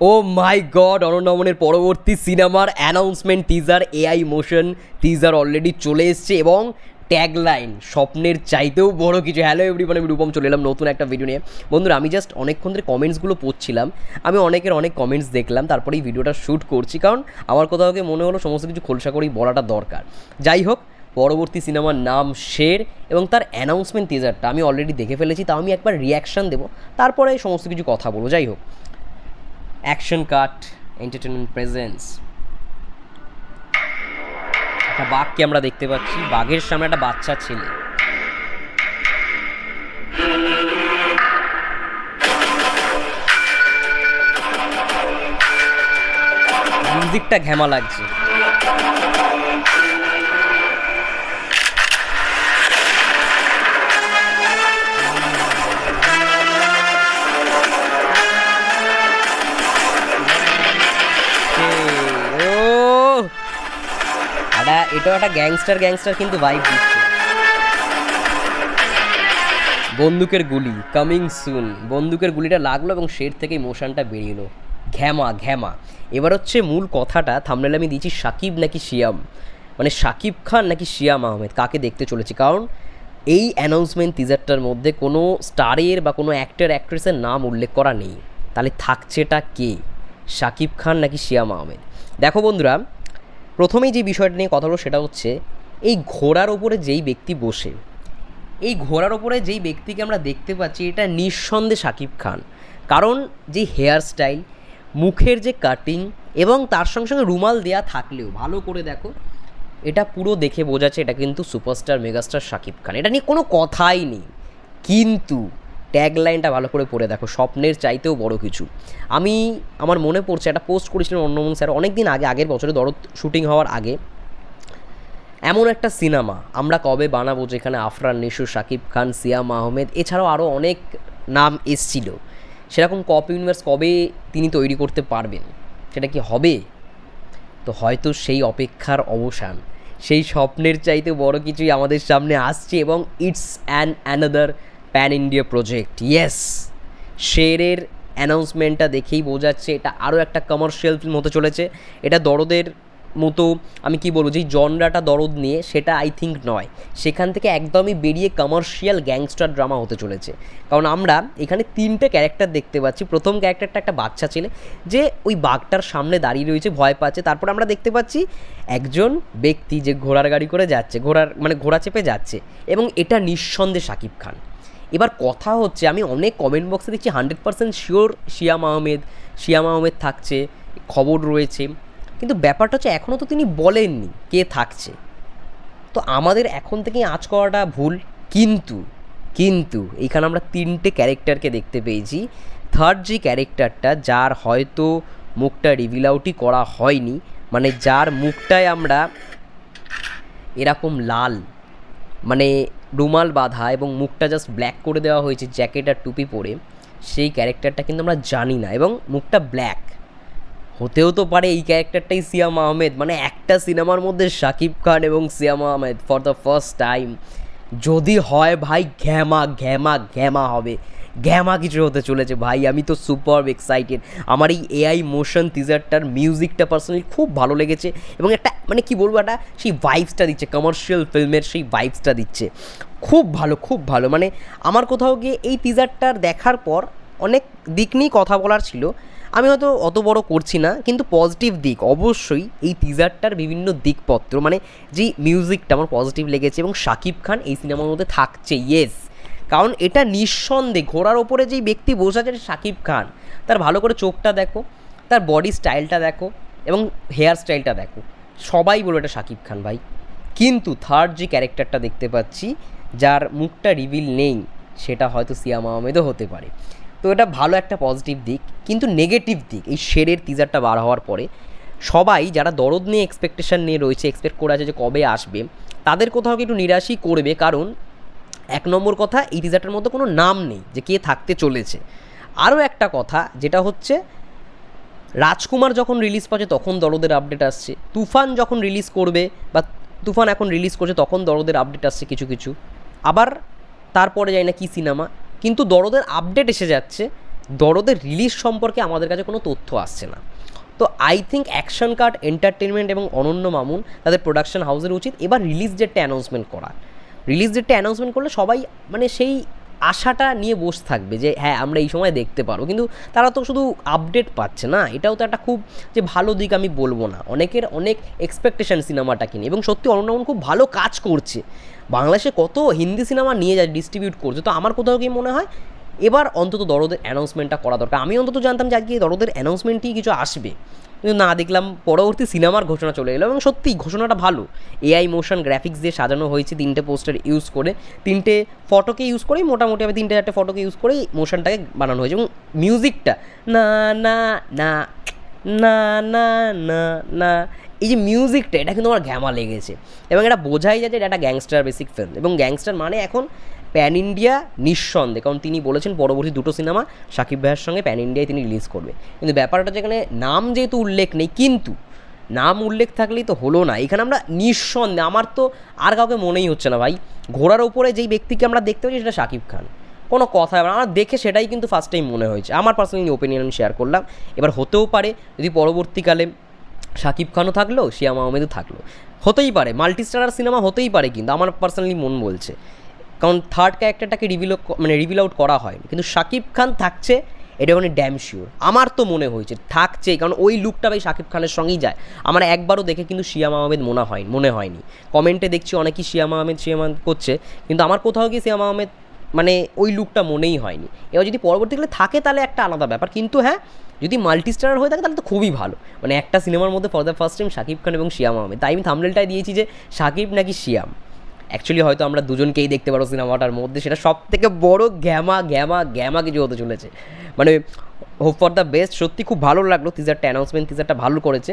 ও মাই god অননমনের পরবর্তী সিনেমার announcement teaser AI motion teaser already চলে এসছে এবং ট্যাগলাইন স্বপ্নের চাইতেও বড় কিছু। হ্যালো এভরিওয়ান আমি রূপম, চলে এলাম নতুন একটা ভিডিও নিয়ে। বন্ধুরা, আমি জাস্ট অনেকক্ষণ ধরে কমেন্টসগুলো পড়ছিলাম। আমি অনেকের অনেক কমেন্টস দেখলাম, তারপরে এই ভিডিওটা শ্যুট করছি, কারণ আমার কোথাও মনে হলো সমস্ত কিছু খোলসা করেই বলাটা দরকার। যাই হোক, পরবর্তী সিনেমার নাম শের এবং তার অ্যানাউন্সমেন্ট টিজারটা আমি অলরেডি দেখে ফেলেছি, তাও আমি একবার রিয়াকশান দেবো। তারপরে সমস্ত কিছু কথা বলব। যাই হোক অ্যাকশন কাট এন্টারটেনমেন্ট প্রেজেন্স একটা বাঘকে আমরা দেখতে পাচ্ছি। বাঘের সামনে একটা বাচ্চা ছেলে। মিউজিকটা ঘ্যামা লাগছে। এটা এটাও একটা গ্যাংস্টার গ্যাংস্টার কিন্তু ভাইব দিচ্ছে। বন্দুকের গুলি কামিং সুন বন্দুকের গুলিটা লাগল এবং শের থেকেই মোশনটা বেরিয়ে এলো। ঘ্যামা ঘ্যামা। এবার হচ্ছে মূল কথাটা থামনেল আমি দিয়েছি সাকিব নাকি শিয়াম? মানে সাকিব খান নাকি শিয়াম আহমেদ? কাকে দেখতে চলেছি? কারণ এই অ্যানাউন্সমেন্ট টিজারটার মধ্যে কোনো স্টারের বা কোনো অ্যাক্টর অ্যাক্ট্রেসের নাম উল্লেখ করা নেই। তাহলে থাকছেটা কে? সাকিব খান নাকি শিয়াম আহমেদ? দেখো বন্ধুরা প্রথমেই যে বিষয়টা নিয়ে কথা হলো সেটা হচ্ছে, এই ঘোড়ার ওপরে যেই ব্যক্তি বসে, এই ঘোড়ার ওপরে যেই ব্যক্তিকে আমরা দেখতে পাচ্ছি এটা নিঃসন্দেহে শাকিব খান। কারণ যে হেয়ার স্টাইল মুখের যে কাটিং এবং তার সঙ্গে সঙ্গে রুমাল দেয়া থাকলেও, ভালো করে দেখো, এটা পুরো দেখে বোঝাচ্ছে এটা কিন্তু সুপারস্টার মেগাস্টার শাকিব খান। এটা নিয়ে কোনো কথাই নেই। কিন্তু ট্যাগলাইনটা ভালো করে পড়ে দেখো, স্বপ্নের চাইতেও বড় কিছু। আমি, আমার মনে পড়ছে, একটা পোস্ট করেছিলেন অন্যমন স্যার অনেক দিন আগে, আগের বছরে দরদ শুটিং হওয়ার আগে, এমন একটা সিনেমা আমরা কবে বানাবো যেখানে আফরান, নিশু শাকিব খান, সিয়াম আহমেদ, এছাড়াও আরও অনেক নাম এসছিল। সেরকম কপ ইউনিভার্স কবে তিনি তৈরি করতে পারবেন? সেটা কি হবে? তো হয়তো সেই অপেক্ষার অবসান। সেই স্বপ্নের চাইতে বড় কিছুই আমাদের সামনে আসছে এবং it's an another pan India project yes শেরের অ্যানাউন্সমেন্টটা দেখেই বোঝাচ্ছে এটা আরও একটা কমার্শিয়াল ফিল্ম হতে চলেছে। এটা দরদের মতো, আমি কি বলব, যেই জনরাটা দরদ নিয়ে, সেটা আই থিঙ্ক নয়। সেখান থেকে একদমই বেরিয়ে কমার্শিয়াল গ্যাংস্টার ড্রামা হতে চলেছে। কারণ আমরা এখানে তিনটে ক্যারেক্টার দেখতে পাচ্ছি। প্রথম ক্যারেক্টারটা একটা বাচ্চা ছেলে, যে ওই বাঘটার সামনে দাঁড়িয়ে রয়েছে, ভয় পাচ্ছে। তারপর আমরা দেখতে পাচ্ছি একজন ব্যক্তি যে ঘোড়ার গাড়ি করে যাচ্ছে, ঘোড়ার মানে ঘোড়া চেপে যাচ্ছে। এবং এটা নিঃসন্দেহে শাকিব খান। এবার কথা হচ্ছে, আমি অনেক কমেন্ট বক্সে দেখছি hundred percent sure Siam Ahmed Siam Ahmed থাকছে, খবর রয়েছে। কিন্তু ব্যাপারটা হচ্ছে এখনও তো তিনি বলেননি কে থাকছে। তো আমাদের এখন থেকেই আঁচ করাটা ভুল, কিন্তু কিন্তু এইখানে আমরা তিনটে ক্যারেক্টারকে দেখতে পেয়েছি। থার্ড যে ক্যারেক্টারটা যার হয়তো মুখটা রিভিল আউটই করা হয়নি মানে যার মুখটায় আমরা এরকম লাল মানে রুমাল বাঁধা এবং মুখটা জাস্ট ব্ল্যাক করে দেওয়া হয়েছে জ্যাকেট আর টুপি পরে, সেই ক্যারেক্টারটা কিন্তু আমরা জানি না এবং মুখটা ব্ল্যাক হতেও তো পারে এই ক্যারেক্টারটাই সিয়াম আহমেদ মানে একটা সিনেমার মধ্যে শাকিব খান এবং Siam Ahmed for the first time যদি হয় ভাই ঘ্যামা ঘ্যামা ঘ্যামা হবে। ঘ্যামা কিছু হতে চলেছে। ভাই, আমি তো সুপার এক্সাইটেড আমার এই এআই মোশন টিজারটার মিউজিকটা পার্সোনালি খুব ভালো লেগেছে এবং একটা মানে কি বলব একটা, সেই ভাইবসটা দিচ্ছে কমার্শিয়াল ফিল্মের সেই ভাইবসটা দিচ্ছে। খুব ভালো খুব ভালো। মানে আমার কোথাও গিয়ে এই টিজারটার দেখার পর অনেক দিক নিয়েই কথা বলার ছিল। আমি হয়তো অত বড় করছি না, কিন্তু পজিটিভ দিক। অবশ্যই এই টিজারটার বিভিন্ন দিকপত্র মানে যেই মিউজিকটা আমার পজিটিভ লেগেছে এবং শাকিব খান এই সিনেমার মধ্যে থাকছে ইয়েস কারণ এটা নিঃসন্দেহে ঘোড়ার ওপরে যেই ব্যক্তি বসে আছে শাকিব খান। তার ভালো করে চোখটা দেখো, তার বডি স্টাইলটা দেখো এবং হেয়ার স্টাইলটা দেখো। সবাই বলো এটা শাকিব খান ভাই। কিন্তু থার্ড যে ক্যারেক্টারটা দেখতে পাচ্ছি, যার মুখটা রিভিল নেই, সেটা হয়তো সিয়াম আহমেদও হতে পারে। তো এটা ভালো একটা পজিটিভ দিক, কিন্তু নেগেটিভ দিক, এই শেরের টিজারটা বার হওয়ার পরে সবাই যারা দরদ নিয়ে এক্সপেকটেশন নিয়ে রয়েছে এক্সপেক্ট করে আছে যে কবে আসবে, তাদের কোথাও একটু নিরাশই করবে, কারণ এক নম্বর কথা, এই টিজারটার মধ্যে কোনো নাম নেই যে কে থাকতে চলেছে। আরও একটা কথা, যেটা হচ্ছে, রাজকুমার যখন রিলিজ পাচ্ছে, তখন দরদের আপডেট আসছে। তুফান যখন রিলিজ করবে, বা তুফান এখন রিলিজ করছে, তখন দরদের আপডেট আসছে কিছু কিছু। আবার তারপরে যাই না কি সিনেমা কিন্তু দরদের আপডেট এসে যাচ্ছে, দরদের রিলিজ সম্পর্কে আমাদের কাছে কোনো তথ্য আসছে না। তো I think action card entertainment এবং অনন্য মামুন, তাদের প্রোডাকশন হাউসের উচিত এবার রিলিজ ডেটটা অ্যানাউন্সমেন্ট করা রিলিজ ডেটটা অ্যানাউন্সমেন্ট করলে সবাই মানে সেই আশাটা নিয়ে বসে থাকবে যে হ্যাঁ আমরা এই সময় দেখতে পারব। কিন্তু তারা তো শুধু আপডেট পাচ্ছে না। এটাও তো একটা খুব যে ভালো দিক আমি বলব না। অনেকের অনেক এক্সপেকটেশন সিনেমাটা কিনে। এবং সত্যি অনন্য মামুন খুব ভালো কাজ করছে। বাংলাদেশে কত হিন্দি সিনেমা নিয়ে যায় ডিস্ট্রিবিউট করছে। তো আমার কোথাও কি মনে হয় এবার অন্তত দরদের অ্যানাউন্সমেন্টটা করা দরকার। আমি অন্তত জানতাম যে আজকে দরদের অ্যানাউন্সমেন্টই কিছু আসবে। কিন্তু না দেখলাম, পরবর্তী সিনেমার ঘোষণা চলে এলো এবং সত্যি ঘোষণাটা ভালো। এআই মোশন গ্রাফিক্স দিয়ে সাজানো হয়েছে তিনটে পোস্টার ইউজ করে। তিনটে ফটোকে ইউজ করেই মোটামুটি আমি তিনটে চারটে ফটোকে ইউজ করেই মোশনটাকে বানানো হয়েছে। এবং মিউজিকটা না না না না না না না, এই যে মিউজিকটা এটা কিন্তু আমার ঘ্যামা লেগেছে। এবং এটা বোঝাই যায় যে এটা একটা গ্যাংস্টার বেসিক ফিল্ম এবং গ্যাংস্টার মানে এখন প্যান ইন্ডিয়া নিঃসন্দেহে। কারণ তিনি বলেছেন পরবর্তী দুটো সিনেমা সাকিব ভাইয়ের সঙ্গে প্যান ইন্ডিয়ায় তিনি রিলিজ করবে। কিন্তু ব্যাপারটা যেখানে নাম যেহেতু উল্লেখ নেই, কিন্তু নাম উল্লেখ থাকলেই তো হলো না। এখানে আমরা নিঃসন্দেহে, আমার তো আর কাউকে মনেই হচ্ছে না ভাই। ঘোড়ার ওপরে যেই ব্যক্তিকে আমরা দেখতে পাচ্ছি সেটা শাকিব খান। কোনো কথা হবে। আমার দেখে সেটাই কিন্তু ফার্স্ট টাইম মনে হয়েছে। আমার পার্সোনালি ওপিনিয়ন আমি শেয়ার করলাম। এবার হতেও পারে, যদি পরবর্তীকালে শাকিব খানও থাকল, শিয়াম আহমেদও থাকল। হতেই পারে মাল্টি স্টারার সিনেমা হতেই পারে কিন্তু, আমার পার্সোনালি মন বলছে। কারণ থার্ড ক্যারেক্টারটাকে রিভিল মানে রিভিল আউট করা হয় কিন্তু শাকিব খান থাকছে, এটা মানে ড্যাম শিওর আমার তো মনে হয়েছে থাকছে কারণ ওই লুকটা ভাই শাকিব খানের সঙ্গেই যায়। আমার একবারও দেখে কিন্তু শিয়াম আহমেদ মনে হয়, মনে হয়নি। কমেন্টে দেখছি অনেকেই শিয়াম আহমেদ শিয়াম করছে, কিন্তু আমার কোথাও গিয়ে শিয়াম আহমেদ মানে ওই লুকটা মনেই হয়নি। এবার যদি পরবর্তীকালে থাকে তাহলে একটা আলাদা ব্যাপার। কিন্তু হ্যাঁ যদি মাল্টি স্টারার হয়ে থাকে তাহলে তো খুবই ভালো। মানে একটা সিনেমার মধ্যে for the first time Shakib Khan এবং শিয়াম আহমেদ তাই আমি থামলেলটাই দিয়েছি যে শাকিব নাকি শিয়াম। অ্যাকচুয়ালি হয়তো আমরা দুজনকেই দেখতে পারব সিনেমাটার মধ্যে। সেটা সব থেকে বড় গ্যামা গ্যামা গ্যামা কিছু হতে চলেছে। মানে হোপ ফর দ্য বেস্ট সত্যি খুব ভালো লাগল টিজারটা অ্যানাউন্সমেন্ট টিজারটা ভালো করেছে।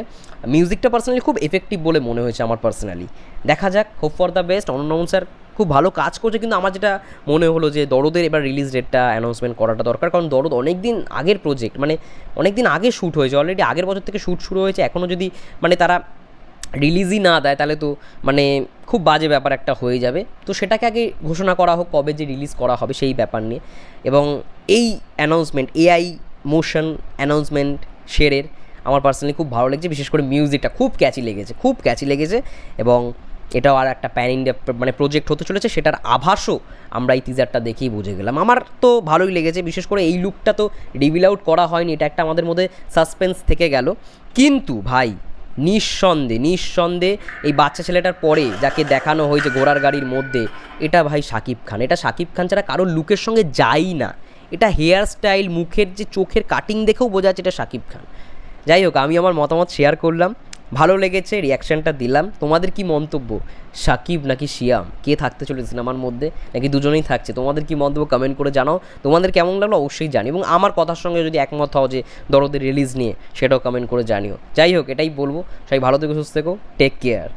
মিউজিকটা পার্সোনালি খুব এফেক্টিভ বলে মনে হয়েছে আমার পার্সোনালি দেখা যাক hope for the best Anonno Mamun sir খুব ভালো কাজ করছে, কিন্তু আমার যেটা মনে হলো যে দরদের এবার রিলিজ ডেটটা অ্যানাউন্সমেন্ট করাটা দরকার। কারণ দরদ অনেক দিন আগের প্রজেক্ট মানে অনেক দিন আগে শ্যুট হয়েছে অলরেডি আগের বছর থেকে শ্যুট শুরু হয়েছে। এখনও যদি মানে তারা রিলিজই না দেয়, তাহলে তো মানে খুব বাজে ব্যাপার একটা হয়ে যাবে। তো সেটাকে আগে ঘোষণা করা হোক, কবে যে রিলিজ করা হবে সেই ব্যাপার নিয়ে। এবং এই অ্যানাউন্সমেন্ট এআই মোশন অ্যানাউন্সমেন্ট শেরের আমার পার্সোনালি খুব ভালো লেগেছে, বিশেষ করে মিউজিকটা খুব ক্যাচি লেগেছে, খুব ক্যাচি লেগেছে। এবং এটাও আর একটা প্যান ইন্ডিয়া মানে প্রজেক্ট হতে চলেছে, সেটার আভাসও আমরা এই টিজারটা দেখেই বুঝে গেলাম। আমার তো ভালোই লেগেছে, বিশেষ করে এই লুকটা তো রিভিল আউট করা হয়নি, এটা একটা আমাদের মধ্যে সাসপেন্স থেকে গেল। কিন্তু ভাই নিঃসন্দেহে নিঃসন্দেহে এই বাচ্চা ছেলেটার পরে যাকে দেখানো হয়েছে ঘোড়ার গাড়ির মধ্যে, এটা ভাই সাকিব খান। এটা শাকিব খান ছাড়া কারোর লুকের সঙ্গে যাই না। এটা হেয়ার স্টাইল মুখের যে চোখের কাটিং দেখেও বোঝা যাচ্ছে এটা শাকিব খান। যাই হোক, আমি আমার মতামত শেয়ার করলাম। ভালো লেগেছে রিয়াকশানটা দিলাম। তোমাদের কি মন্তব্য? সাকিব নাকি শিয়াম? কে থাকতে চলেছে সিনেমার মধ্যে? নাকি দুজনেই থাকছে? তোমাদের কি মন্তব্য কমেন্ট করে জানাও। তোমাদের কেমন লাগল অবশ্যই জানি এবং আমার কথার সঙ্গে যদি একমত হও যে দরদের রিলিজ নিয়ে, সেটাও কমেন্ট করে জানিও। যাই হোক, এটাই বলব। সবাই ভালো থেকে, সুস্থ থেকো। Take care